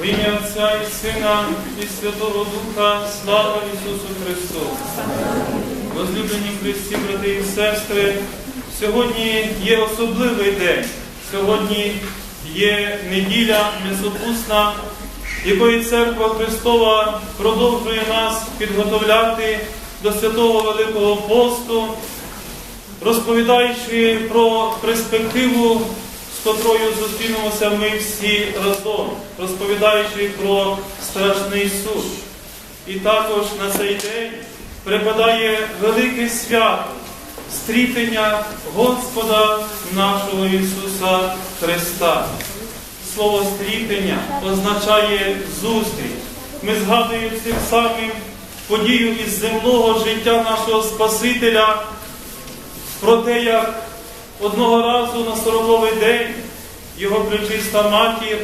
В ім'я Отця і Сина і Святого Духа, слава Ісусу Христу! Возлюблені Христі, брати і сестри, сьогодні є особливий день. Сьогодні є неділя Месопусна, якої Церква Христова продовжує нас підготовляти до святого Великого посту, розповідаючи про перспективу, з котрою зустрінемося ми всі разом, розповідаючи про страшний суд. І також на цей день припадає велике свято стрітення Господа нашого Ісуса Христа. Слово стрітення означає зустріч. Ми згадуємо цим самим подію із земного життя нашого Спасителя про те, як одного разу на сороковий день його причиста матір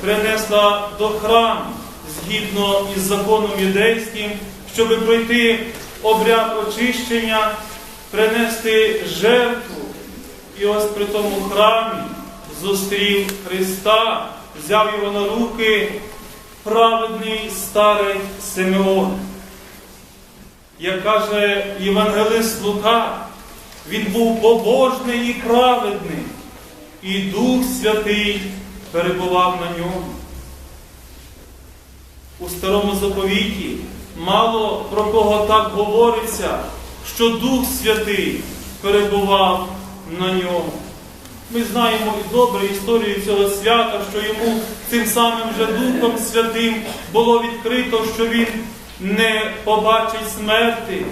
принесла до храму згідно із законом юдейським, щоб пройти обряд очищення, принести жертву. І ось при тому храмі зустрів Христа, взяв його на руки праведний старий Симеон. Як каже Євангелист Лука, він був побожний і праведний, і Дух Святий перебував на ньому. У старому заповіті мало про кого так говориться, що Дух Святий перебував на ньому. Ми знаємо і добре історію цього свята, що йому цим самим же Духом Святим було відкрито, що він не побачить смерти,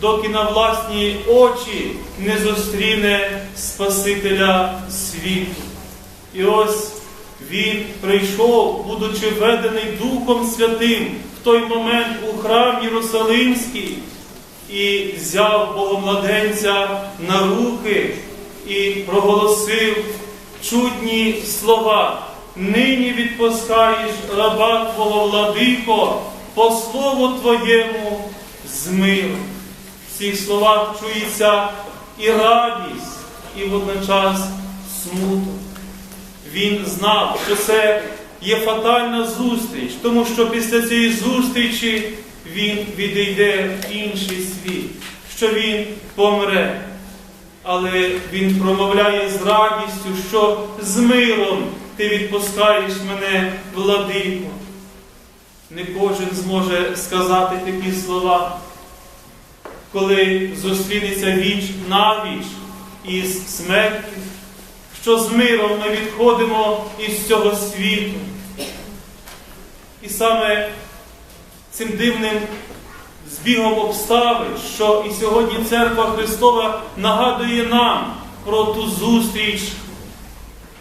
доки на власні очі не зустріне Спасителя світу. І ось він прийшов, будучи ведений Духом Святим в той момент у храм Єрусалимський, і взяв Богомладенця на руки і проголосив чудні слова. Нині відпускаєш раба Твого владико, по слову Твоєму з миром. В цих словах чується і радість, і водночас смуток. Він знав, що це є фатальна зустріч, тому що після цієї зустрічі він відійде в інший світ, що він помре. Але він промовляє з радістю, що з миром ти відпускаєш мене, владико. Не кожен зможе сказати такі слова, коли зустрінеться віч навіч із смертю, що з миром ми відходимо із цього світу. І саме цим дивним збігом обставин, що і сьогодні Церква Христова нагадує нам про ту зустріч,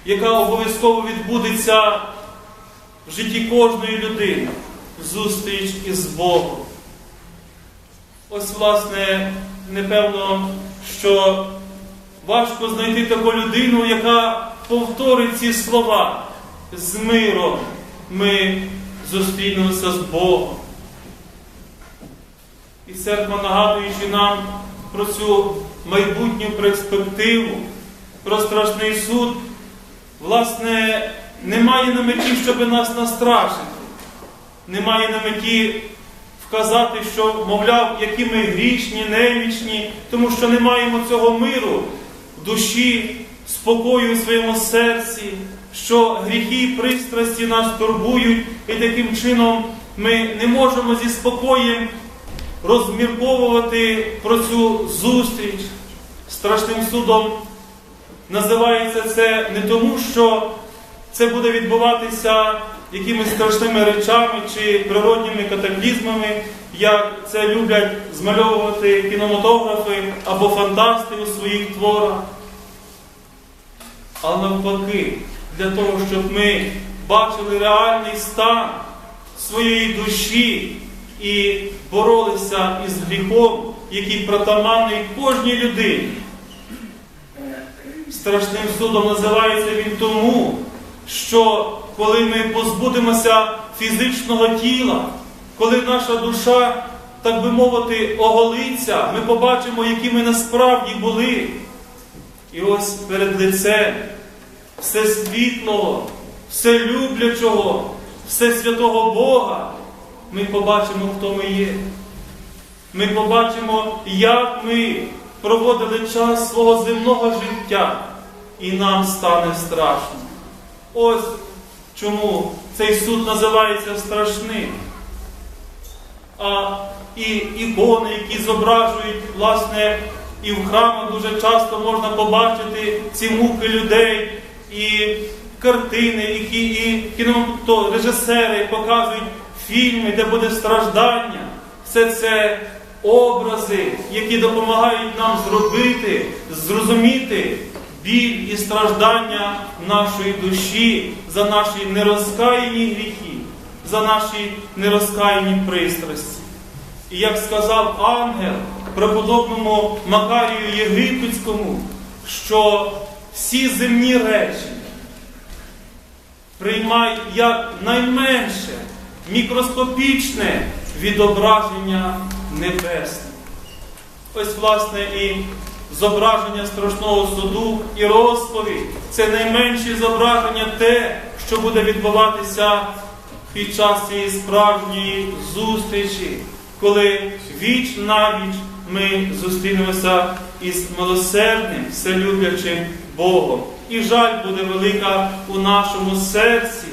яка обов'язково відбудеться в житті кожної людини. Зустріч із Богом. Ось, власне, непевно, що важко знайти таку людину, яка повторить ці слова. З миром ми зустрінемося з Богом. І церква, нагадуючи нам про цю майбутню перспективу, про страшний суд, власне, не має на меті, щоб нас настрашити, не має на меті вказати, що, мовляв, які ми грішні, немічні, тому що не маємо цього миру в душі, спокою в своєму серці, що гріхи і пристрасті нас турбують, і таким чином ми не можемо зі спокоєм розмірковувати про цю зустріч страшним судом. Називається це не тому, що це буде відбуватися якимись страшними речами чи природніми катаклізмами, як це люблять змальовувати кінематографи або фантасти у своїх творах. Але навпаки, для того, щоб ми бачили реальний стан своєї душі і боролися із гріхом, який притаманний кожній людині. Страшним судом називається він тому, що коли ми позбудемося фізичного тіла, коли наша душа, так би мовити, оголиться, ми побачимо, які ми насправді були. І ось перед лицем все світлого, все люблячого, Всесвятого Бога, ми побачимо, хто ми є. Ми побачимо, як ми проводили час свого земного життя, і нам стане страшно. Ось чому цей суд називається страшним. А і ікони, які зображують, власне, і в храмах дуже часто можна побачити ці муки людей, і картини, які і режисери показують фільми, де буде страждання. Все це образи, які допомагають нам зробити, зрозуміти біль і страждання нашої душі за наші нерозкаяні гріхи, за наші нерозкаяні пристрасті. І як сказав ангел преподобному Макарію Єгипетському, що всі земні речі приймай як найменше мікроскопічне відображення небесне. Ось, власне, і зображення страшного суду і розповідь це найменші зображення те, що буде відбуватися під час цієї справжньої зустрічі, коли віч на віч ми зустрінемося із милосердним, вселюблячим Богом. І жаль буде велика у нашому серці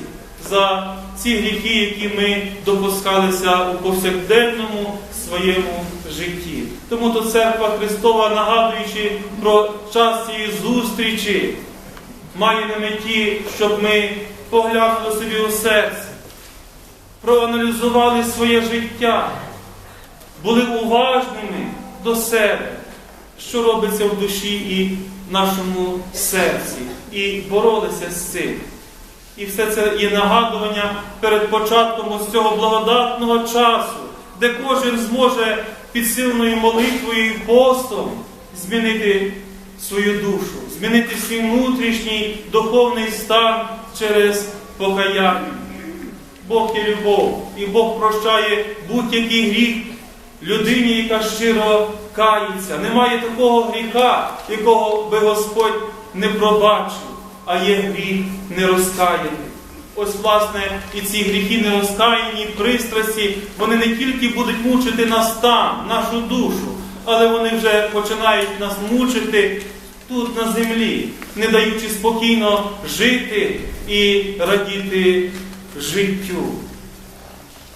за ці гріхи, які ми допускалися у повсякденному своєму житті. Тому то церква Христова, нагадуючи про час цієї зустрічі, має на меті, щоб ми поглянули собі у серце, проаналізували своє життя, були уважними до себе, що робиться в душі і в нашому серці, і боролися з цим. І все це є нагадування перед початком ось цього благодатного часу, де кожен зможе підсильною молитвою і постом змінити свою душу, змінити свій внутрішній духовний стан через покаяння. Бог є любов, і Бог прощає будь-який гріх людині, яка щиро кається. Немає такого гріха, якого би Господь не пробачив, а є гріх нерозкаяний. Ось, власне, і ці гріхи нерозкаяні, пристрасті, вони не тільки будуть мучити нас там, нашу душу, але вони вже починають нас мучити тут на землі, не даючи спокійно жити і радіти життю.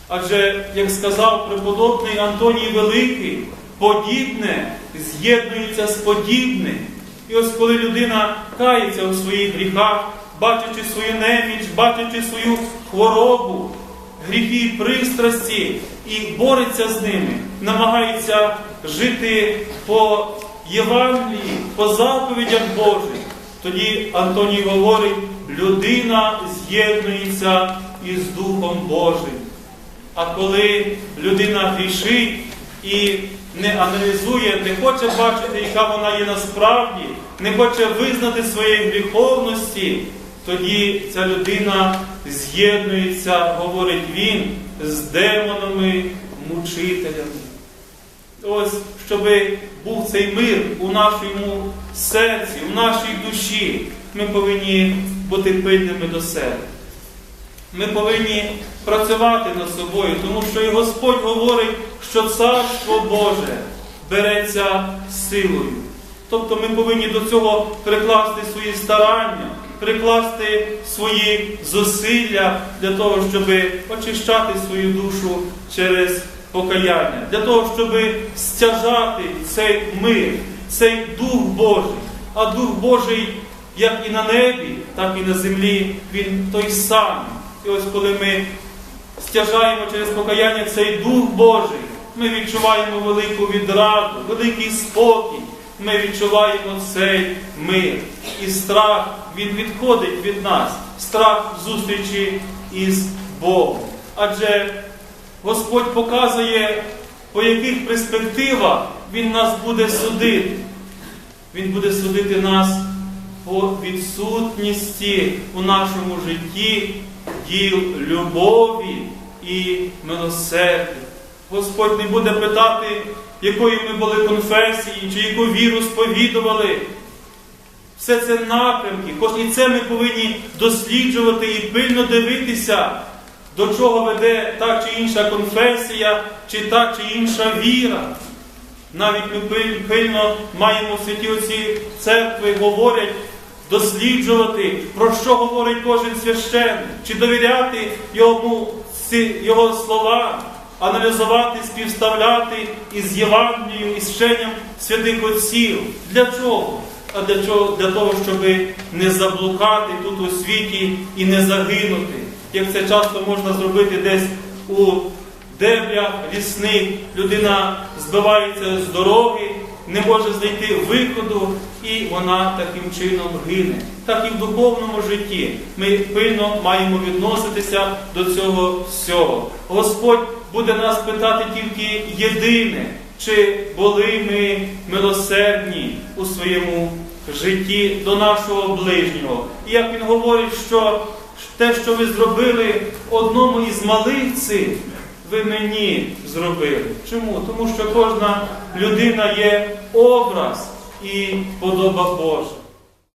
Адже, як сказав преподобний Антоній Великий, подібне з'єднується з подібним. І ось коли людина кається у своїх гріхах, бачачи свою неміч, бачачи свою хворобу, гріхи пристрасті, і бореться з ними, намагається жити по Євангелії, по заповідях Божих, тоді Антоній говорить, людина з'єднується із Духом Божим. А коли людина грішить і не аналізує, не хоче бачити, яка вона є насправді, не хоче визнати своєї гріховності, тоді ця людина з'єднується, говорить він, з демонами, мучителями. Ось, щоб був цей мир у нашому серці, у нашій душі, ми повинні бути пильними до себе. Ми повинні працювати над собою, тому що і Господь говорить, що Царство Боже береться силою. Тобто ми повинні до цього прикласти свої старання, прикласти свої зусилля для того, щоб очищати свою душу через покаяння, для того, щоб стяжати цей мир, цей Дух Божий. А Дух Божий, як і на небі, так і на землі, він той самий. І ось коли ми стяжаємо через покаяння цей Дух Божий, ми відчуваємо велику відраду, великий спокій, ми відчуваємо цей мир. І страх, він відходить від нас, страх зустрічі із Богом. Адже Господь показує, по яких перспективах Він нас буде судити. Він буде судити нас по відсутності у нашому житті діл любові і милосердя. Господь не буде питати, якої ми були конфесії, чи яку віру сповідували. Все це напрямки, і це ми повинні досліджувати і пильно дивитися, до чого веде та чи інша конфесія, чи та чи інша віра. Навіть ми пильно маємо в святі отці церкви говорять досліджувати, про що говорить кожен священник, чи довіряти йому його словам, аналізувати, співставляти із Євангелієм, із вченням святих отців. Для чого? А для чого? Для того, щоб не заблукати тут у світі і не загинути, як це часто можна зробити десь у дебрях лісних людина збивається з дороги, не може знайти виходу, і вона таким чином гине. Так і в духовному житті ми пильно маємо відноситися до цього всього. Господь буде нас питати тільки єдине, чи були ми милосердні у своєму житті до нашого ближнього. І як він говорить, що те, що ви зробили одному із малих цих, ви мені зробили. Чому? Тому що кожна людина є образ і подоба Божа.